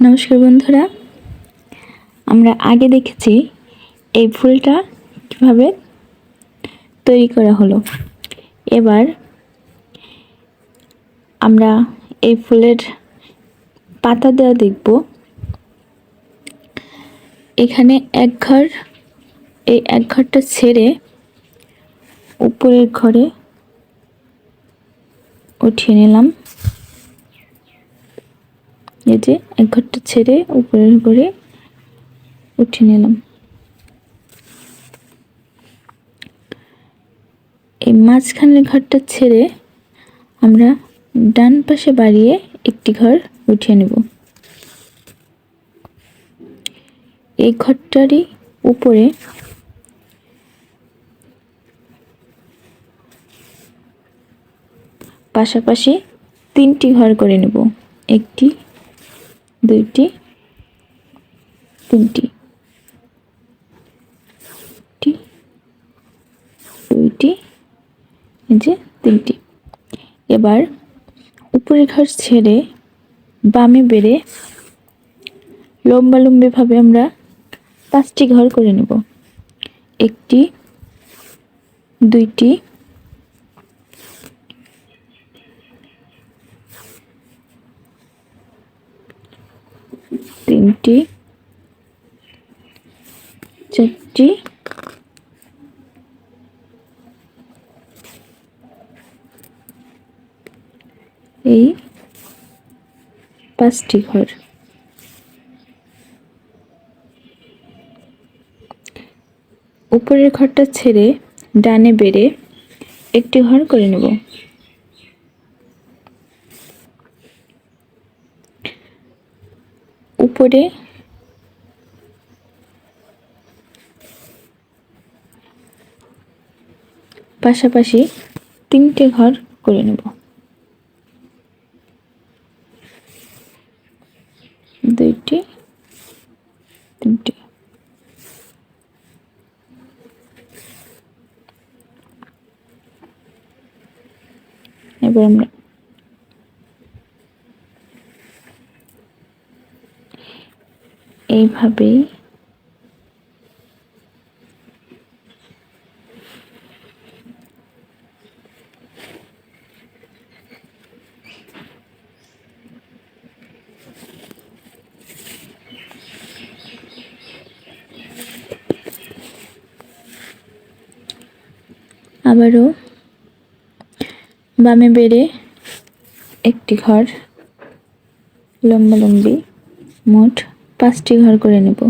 নমস্কার বন্ধুরা। আমরা আগে দেখেছি এই ফুলটা কীভাবে তৈরি করা হলো। এবার আমরা এই ফুলের পাতা দেওয়া দেখব। এখানে এক ঘর, এই এক ঘরটা ছেড়ে উপরের ঘরে উঠিয়ে নিলাম। এই যে এক ঘরটা ছেড়ে উপরের ঘরে উঠিয়ে নিলাম। এই মাঝখানের ঘরটা ছেড়ে আমরা ডান পাশে বাড়িয়ে একটি ঘর উঠিয়ে নেব। এই ঘরটারই উপরে পাশাপাশি তিনটি ঘর করে নেব। একটি দুইটি, তিনটি দুইটি, এই যে তিনটি। এবার উপরের ঘর ছেড়ে বামে বেড়ে লম্বা লম্বিভাবে আমরা পাঁচটি ঘর করে নেব। একটি, দুইটি তিনটি চারটি এই পাঁচটি ঘর। উপরের ঘরটা ছেড়ে ডানে বেড়ে একটি ঘর করে নেব। উপরে। পাশাপাশি তিনটে ঘর করে নেব। দুইটি তিনটি। এবার আমরা এইভাবেই আবারও বামে বেড়ে একটি ঘর লম্বালম্বি মোট পাঁচটি ঘর করে নেব।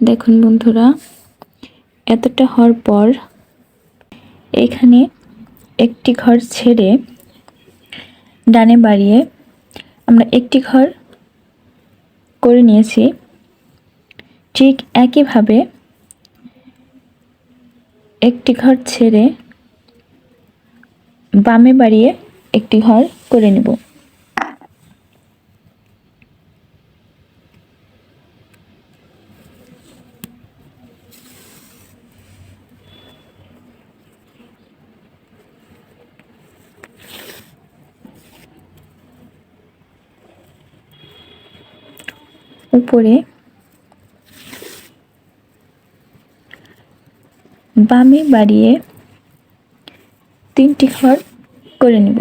দেখুন বন্ধুরা, এতটা হওয়ার পর এখানে একটি ঘর ছেড়ে ডানে বাড়িয়ে আমরা একটি ঘর করে নিয়েছি। ঠিক একইভাবে একটি ঘর ছেড়ে বামে বাড়িয়ে একটি ঘর করে নেব। উপরে বামে বাড়িয়ে তিনটি ঘর করে নিব।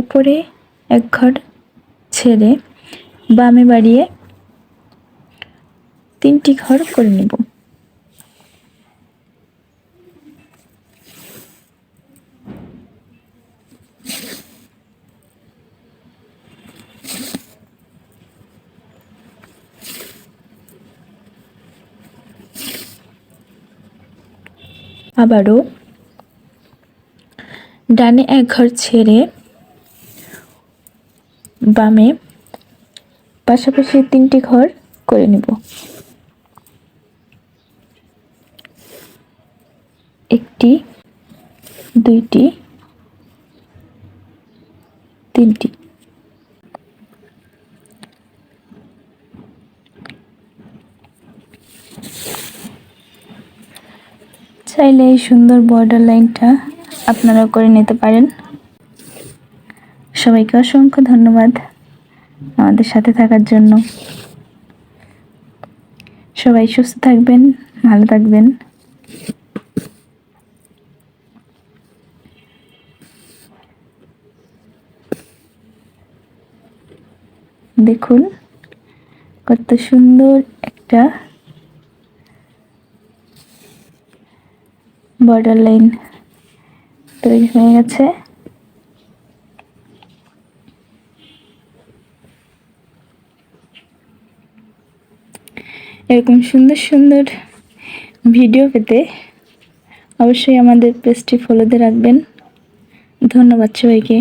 উপরে এক ঘর ছেড়ে বামে বাড়িয়ে তিনটি ঘর করে নেব। আবারও ডানে এক ঘর ছেড়ে বামে পাশাপাশি তিনটি ঘর করে নেব। একটি, দুইটি, তিনটি। চাইলে এই সুন্দর বর্ডার লাইনটা আপনারা করে নিতে পারেন। সবাইকে অসংখ্য ধন্যবাদ আমাদের সাথে থাকার জন্য। সবাই সুস্থ থাকবেন, ভালো থাকবেন। দেখুন, কত সুন্দর একটা বর্ডার লাইন তৈরি হয়ে গেছে। এরকম সুন্দর সুন্দর ভিডিও পেতে অবশ্যই আমাদের পেজটি ফলোতে রাখবেন। ধন্যবাদ সবাইকে।